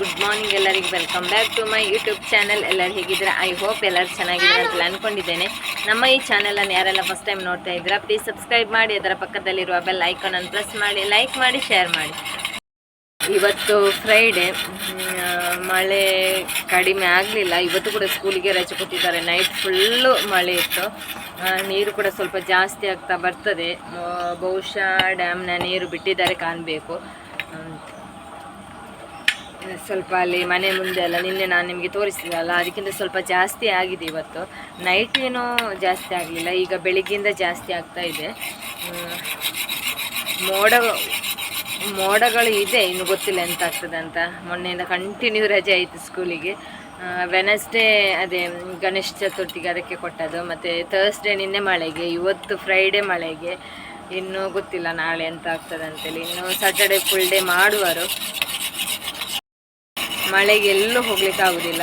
Good morning ಎಲ್ಲರಿಗೂ. Welcome back to my YouTube channel ಎಲ್ಲರೂ ಹೇಗಿದ್ದೀರಾ? ಐ ಹೋಪ್ ಎಲ್ಲರೂ ಚೆನ್ನಾಗಿದ್ದಾರೆ ಅಂತ ಅನ್ಕೊಂಡಿದ್ದೇನೆ. ನಮ್ಮ ಈ ಚಾನಲನ್ನು ಯಾರೆಲ್ಲ ಫಸ್ಟ್ ಟೈಮ್ ನೋಡ್ತಾ ಇದ್ದೀರಾ ಪ್ಲೀಸ್ ಸಬ್ಸ್ಕ್ರೈಬ್ ಮಾಡಿ ಅದರ ಪಕ್ಕದಲ್ಲಿರುವ ಬೆಲ್ ಐಕಾನನ್ನು ಪ್ರೆಸ್ ಮಾಡಿ ಲೈಕ್ ಮಾಡಿ ಶೇರ್ ಮಾಡಿ. ಇವತ್ತು ಫ್ರೈಡೆ ಮಳೆ ಕಡಿಮೆ ಆಗಲಿಲ್ಲ. ಇವತ್ತು ಕೂಡ ಸ್ಕೂಲಿಗೆ ರಜೆ ಕೊಟ್ಟಿದ್ದಾರೆ. ನೈಟ್ ಫುಲ್ಲು ಮಳೆ ಇತ್ತು. ನೀರು ಕೂಡ ಸ್ವಲ್ಪ ಜಾಸ್ತಿ ಆಗ್ತಾ ಬರ್ತದೆ. ಬಹುಶಃ ಡ್ಯಾಮ್ನ ನೀರು ಬಿಟ್ಟಿದ್ದಾರೆ ಕಾಣಬೇಕು. ಸ್ವಲ್ಪ ಅಲ್ಲಿ ಮನೆ ಮುಂದೆ ಎಲ್ಲ ನಿನ್ನೆ ನಾನು ನಿಮಗೆ ತೋರಿಸಿದಲ್ಲ ಅದಕ್ಕಿಂತ ಸ್ವಲ್ಪ ಜಾಸ್ತಿ ಆಗಿದೆ ಇವತ್ತು. ನೈಟ್ ಏನೋ ಜಾಸ್ತಿ ಆಗಲಿಲ್ಲ, ಈಗ ಬೆಳಿಗ್ಗೆಯಿಂದ ಜಾಸ್ತಿ ಆಗ್ತಾ ಇದೆ. ಮೋಡ, ಮೋಡಗಳು ಇದೆ, ಇನ್ನು ಗೊತ್ತಿಲ್ಲ ಎಂತ ಆಗ್ತದೆ ಅಂತ. ಮೊನ್ನೆಯಿಂದ ಕಂಟಿನ್ಯೂ ರಜೆ ಆಯಿತು ಸ್ಕೂಲಿಗೆ ವೆನಸ್ಡೇ ಅದೇ, ಗಣೇಶ ಚತುರ್ಥಿಗೆ ಅದಕ್ಕೆ ಕೊಟ್ಟದ್ದು, ಮತ್ತು ಥರ್ಸ್ಡೇ ನಿನ್ನೆ ಮಳೆಗೆ, ಇವತ್ತು ಫ್ರೈಡೇ ಮಳೆಗೆ. ಇನ್ನೂ ಗೊತ್ತಿಲ್ಲ ನಾಳೆ ಎಂತ ಆಗ್ತದೆ ಅಂತೇಳಿ. ಇನ್ನು ಸಾಟರ್ಡೆ ಫುಲ್ ಡೇ ಮಾಡುವರು. ಮಳೆಗೆ ಎಲ್ಲೂ ಹೋಗ್ಲಿಕ್ಕೆ ಆಗುದಿಲ್ಲ.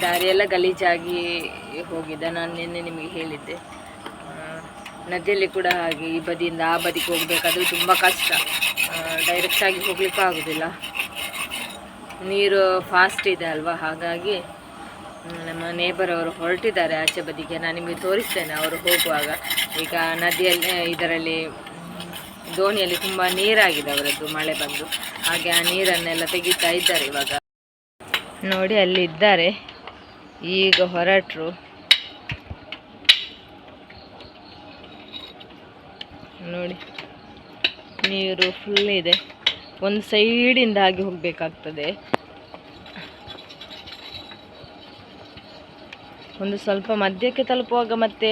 ದಾರಿಯೆಲ್ಲ ಗಲೀಜಾಗಿ ಹೋಗಿದೆ. ನಾನು ನಿನ್ನೆ ನಿಮಗೆ ಹೇಳಿದ್ದೆ. ನದಿಯಲ್ಲಿ ಕೂಡ ಹಾಗೆ ಈ ಬದಿಯಿಂದ ಆ ಬದಿಗೆ ಹೋಗ್ಬೇಕಾದ್ರೆ ತುಂಬ ಕಷ್ಟ. ಡೈರೆಕ್ಟಾಗಿ ಹೋಗ್ಲಿಕ್ಕೆ ಆಗುದಿಲ್ಲ. ನೀರು ಫಾಸ್ಟ್ ಇದೆ ಅಲ್ವಾ? ಹಾಗಾಗಿ ನಮ್ಮ ನೇಬರ್ ಅವರು ಹೊರಟಿದ್ದಾರೆ ಆಚೆ ಬದಿಗೆ. ನಾನು ನಿಮಗೆ ತೋರಿಸ್ತೇನೆ ಅವರು ಹೋಗುವಾಗ. ಈಗ ನದಿಯಲ್ಲಿ, ಇದರಲ್ಲಿ, ದೋಣಿಯಲ್ಲಿ ತುಂಬ ನೀರಾಗಿದೆ ಅವರದ್ದು ಮಳೆ ಬಂದು. ಹಾಗೆ ಆ ನೀರನ್ನೆಲ್ಲ ತೆಗಿತಾ ಇದ್ದಾರೆ ಇವಾಗ. ನೋಡಿ ಅಲ್ಲಿ ಇದ್ದಾರೆ ಈಗ ಹೊರಟರು. ನೋಡಿ, ನೀರು ಫುಲ್ ಇದೆ. ಒಂದು ಸೈಡಿಂದ ಹಾಗೆ ಹೋಗಬೇಕಾಗ್ತದೆ. ಒಂದು ಸ್ವಲ್ಪ ಮಧ್ಯಕ್ಕೆ ತಲುಪುವಾಗ ಮತ್ತೆ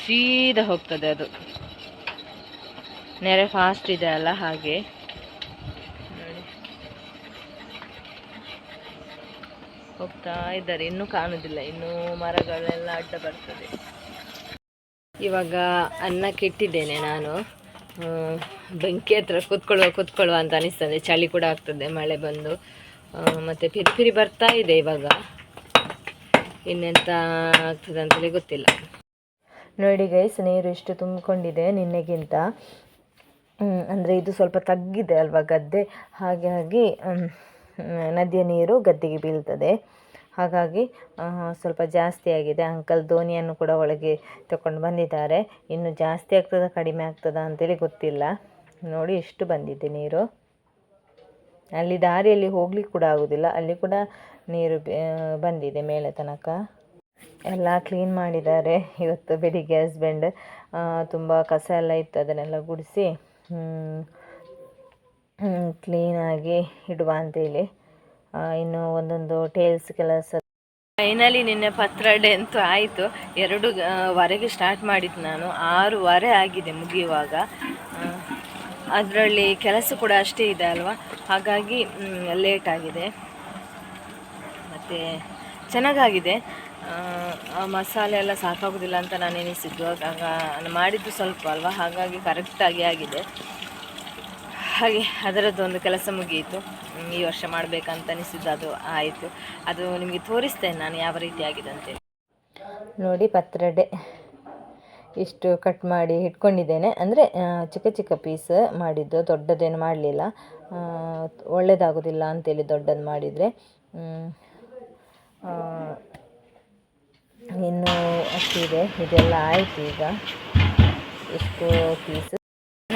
ಸೀದಾ ಹೋಗ್ತದೆ ಅದು. ನೆರೆ ಫಾಸ್ಟ್ ಇದೆ ಅಲ್ಲ ಹಾಗೆ ನೋಡಿ ಹೋಗ್ತಾ ಇದ್ದಾರೆ. ಇನ್ನೂ ಕಾಣುದಿಲ್ಲ. ಇನ್ನೂ ಮರಗಳೆಲ್ಲ ಅಡ್ಡ ಬರ್ತದೆ. ಇವಾಗ ಅನ್ನಕ್ಕೆ ಇಟ್ಟಿದ್ದೇನೆ ನಾನು. ಬೆಂಕಿ ಹತ್ರ ಕೂತ್ಕೊಳ್ಳುವ ಕೂತ್ಕೊಳ್ಳುವ ಅಂತ ಅನಿಸ್ತದೆ. ಚಳಿ ಕೂಡ ಆಗ್ತದೆ, ಮಳೆ ಬಂದು. ಮತ್ತೆ ಪಿರಿ ಪಿರಿ ಬರ್ತಾ ಇದೆ ಇವಾಗ. ಇನ್ನೆಂತ ಆಗ್ತದೆ ಅಂತೇಳಿ ಗೊತ್ತಿಲ್ಲ. ನೋಡಿ ಗೈಸ್ ನೀರು ಎಷ್ಟು ತುಂಬಿಕೊಂಡಿದೆ ನಿನ್ನೆಗಿಂತ. ಅಂದರೆ ಇದು ಸ್ವಲ್ಪ ತಗ್ಗಿದೆ ಅಲ್ವಾ ಗದ್ದೆ? ಹಾಗಾಗಿ ನದಿಯ ನೀರು ಗದ್ದೆಗೆ ಬೀಳ್ತದೆ. ಹಾಗಾಗಿ ಸ್ವಲ್ಪ ಜಾಸ್ತಿ ಆಗಿದೆ. ಅಂಕಲ್ ದೋಣಿಯನ್ನು ಕೂಡ ಒಳಗೆ ತಗೊಂಡು ಬಂದಿದ್ದಾರೆ. ಇನ್ನು ಜಾಸ್ತಿ ಆಗ್ತದ, ಕಡಿಮೆ ಆಗ್ತದ ಅಂತೇಳಿ ಗೊತ್ತಿಲ್ಲ. ನೋಡಿ ಎಷ್ಟು ಬಂದಿದೆ ನೀರು. ಅಲ್ಲಿ ದಾರಿಯಲ್ಲಿ ಹೋಗ್ಲಿಕ್ಕೆ ಕೂಡ ಆಗೋದಿಲ್ಲ. ಅಲ್ಲಿ ಕೂಡ ನೀರು ಬಂದಿದೆ ಮೇಲೆ ತನಕ. ಎಲ್ಲ ಕ್ಲೀನ್ ಮಾಡಿದ್ದಾರೆ. ಇವತ್ತು ಬೆಳಿಗ್ಗೆ ಹಸ್ಬೆಂಡ್ ತುಂಬ ಕಸ ಎಲ್ಲ ಇತ್ತು, ಅದನ್ನೆಲ್ಲ ಗುಡಿಸಿ ಕ್ಲೀನಾಗಿ ಇಡುವ ಅಂತೇಳಿ. ಇನ್ನು ಒಂದೊಂದು ಟೇಲ್ಸ್ ಕೆಲಸ ಫೈನಲಿ ನಿನ್ನೆ ಪತ್ರಡೆ ಅಂತೂ ಆಯಿತು. ಎರಡು ವರೆಗೆ ಸ್ಟಾರ್ಟ್ ಮಾಡಿದ್ದು ನಾನು. ಆರೂವರೆ ಆಗಿದೆ ಮುಗಿಯುವಾಗ. ಅದರಲ್ಲಿ ಕೆಲಸ ಕೂಡ ಅಷ್ಟೇ ಇದೆ ಅಲ್ವಾ? ಹಾಗಾಗಿ ಲೇಟ್ ಆಗಿದೆ. ಮತ್ತು ಚೆನ್ನಾಗಾಗಿದೆ. ಮಸಾಲೆ ಎಲ್ಲ ಸಾಕಾಗೋದಿಲ್ಲ ಅಂತ ನಾನು ಎನಿಸಿದ್ದು ಆಗ ಮಾಡಿದ್ದು ಸ್ವಲ್ಪ ಅಲ್ವಾ? ಹಾಗಾಗಿ ಕರೆಕ್ಟಾಗಿ ಆಗಿದೆ. ಹಾಗೆ ಅದರದ್ದು ಒಂದು ಕೆಲಸ ಮುಗಿಯಿತು. ಈ ವರ್ಷ ಮಾಡಬೇಕಂತ ಅನಿಸಿದ್ದು ಅದು ಆಯಿತು. ಅದು ನಿಮಗೆ ತೋರಿಸ್ತೇನೆ ನಾನು ಯಾವ ರೀತಿ ಆಗಿದೆ ಅಂತೇಳಿ ನೋಡಿ ಪತ್ರಡೆ. ಇಷ್ಟು ಕಟ್ ಮಾಡಿ ಇಟ್ಕೊಂಡಿದ್ದೇನೆ. ಅಂದರೆ ಚಿಕ್ಕ ಚಿಕ್ಕ ಪೀಸ್ ಮಾಡಿದ್ದು, ದೊಡ್ಡದೇನು ಮಾಡಲಿಲ್ಲ. ಒಳ್ಳೆಯದಾಗೋದಿಲ್ಲ ಅಂತೇಳಿ ದೊಡ್ಡದು ಮಾಡಿದರೆ. ಇನ್ನೂ ಅಷ್ಟಿದೆ. ಇದೆಲ್ಲ ಆಯಿತು ಈಗ. ಇಷ್ಟು ಪೀಸ್.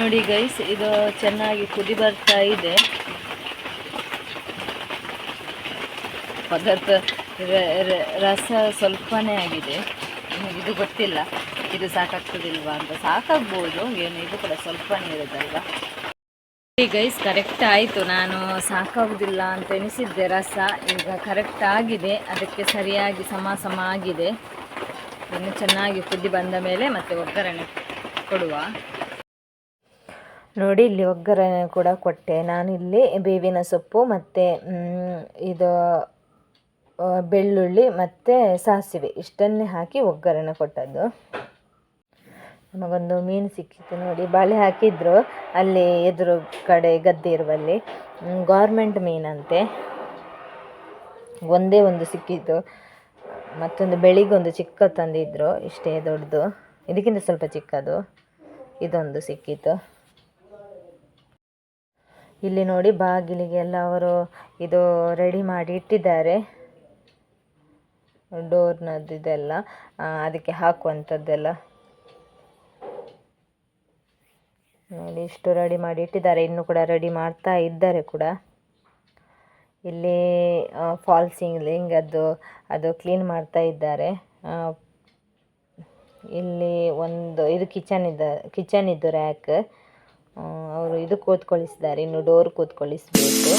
ನೋಡಿ ಗೈಸ್ ಇದು ಚೆನ್ನಾಗಿ ಕುದಿ ಬರ್ತಾ ಇದೆ. ಪದಾರ್ಥ ರಸ ಸ್ವಲ್ಪನೇ ಆಗಿದೆ. ಇದು ಗೊತ್ತಿಲ್ಲ, ಇದು ಸಾಕಾಗ್ತದಿಲ್ವಾ ಅಂತ. ಸಾಕಾಗ್ಬೋದು, ಏನು, ಇದು ಕೂಡ ಸ್ವಲ್ಪನೇ ಇರೋದಲ್ವಾ ಗೈಸ್ ಕರೆಕ್ಟ್ ಆಯಿತು. ನಾನು ಸಾಕಾಗುವುದಿಲ್ಲ ಅಂತ ಎನಿಸಿದ್ದೆ ರಸ. ಈಗ ಕರೆಕ್ಟ್ ಆಗಿದೆ. ಅದಕ್ಕೆ ಸರಿಯಾಗಿ ಸಮ ಸಮ ಆಗಿದೆ. ಇನ್ನು ಚೆನ್ನಾಗಿ ಕುದ್ದಿ ಬಂದ ಮೇಲೆ ಮತ್ತೆ ಒಗ್ಗರಣೆ ಕೊಡುವ. ನೋಡಿ, ಇಲ್ಲಿ ಒಗ್ಗರಣೆ ಕೂಡ ಕೊಟ್ಟೆ. ನಾನಿಲ್ಲಿ ಬೇವಿನ ಸೊಪ್ಪು ಮತ್ತು ಇದು ಬೆಳ್ಳುಳ್ಳಿ ಮತ್ತು ಸಾಸಿವೆ. ಇಷ್ಟನ್ನೇ ಹಾಕಿ ಒಗ್ಗರಣೆ ಕೊಟ್ಟದ್ದು. ನಮಗೊಂದು ಮೀನು ಸಿಕ್ಕಿತ್ತು ನೋಡಿ, ಬಾಳೆ ಹಾಕಿದ್ರು. ಅಲ್ಲಿ ಎದುರು ಕಡೆ ಗದ್ದೆ ಇರುವಲ್ಲಿ. ಗೌರ್ಮೆಂಟ್ ಮೀನಂತೆ. ಒಂದೇ ಒಂದು ಸಿಕ್ಕಿತ್ತು. ಮತ್ತೊಂದು ಬೆಳಿಗ್ಗೆ ಚಿಕ್ಕ ತಂದಿದ್ರು, ಇಷ್ಟೇ ದೊಡ್ಡದು. ಇದಕ್ಕಿಂತ ಸ್ವಲ್ಪ ಚಿಕ್ಕದು. ಇದೊಂದು ಸಿಕ್ಕಿತ್ತು. ಇಲ್ಲಿ ನೋಡಿ ಬಾಗಿಲಿಗೆಲ್ಲ ಅವರು ಇದು ರೆಡಿ ಮಾಡಿ ಇಟ್ಟಿದ್ದಾರೆ. ಡೋರ್ನದ್ದು ಇದೆಲ್ಲ. ಅದಕ್ಕೆ ಹಾಕುವಂಥದ್ದೆಲ್ಲ. ನೋಡಿ, ಇಷ್ಟು ರೆಡಿ ಮಾಡಿ ಇಟ್ಟಿದ್ದಾರೆ. ಇನ್ನು ಕೂಡ ರೆಡಿ ಮಾಡ್ತಾ ಇದ್ದಾರೆ ಕೂಡ. ಇಲ್ಲಿ ಫಾಲ್ ಸೀಲಿಂಗ್ ಅದು ಅದು ಕ್ಲೀನ್ ಮಾಡ್ತಾ ಇದ್ದಾರೆ. ಇಲ್ಲಿ ಒಂದು, ಇದು ಕಿಚನ್ ಇದೆ ಕಿಚನ್ ಇದು ರ್ಯಾಕ್ ಅವರು ಇದು ಕೂತ್ಕೊಳ್ಳಿಸಿದ್ದಾರೆ ಇನ್ನು ಡೋರ್ ಕೂತ್ಕೊಳ್ಳಿಸಬೇಕು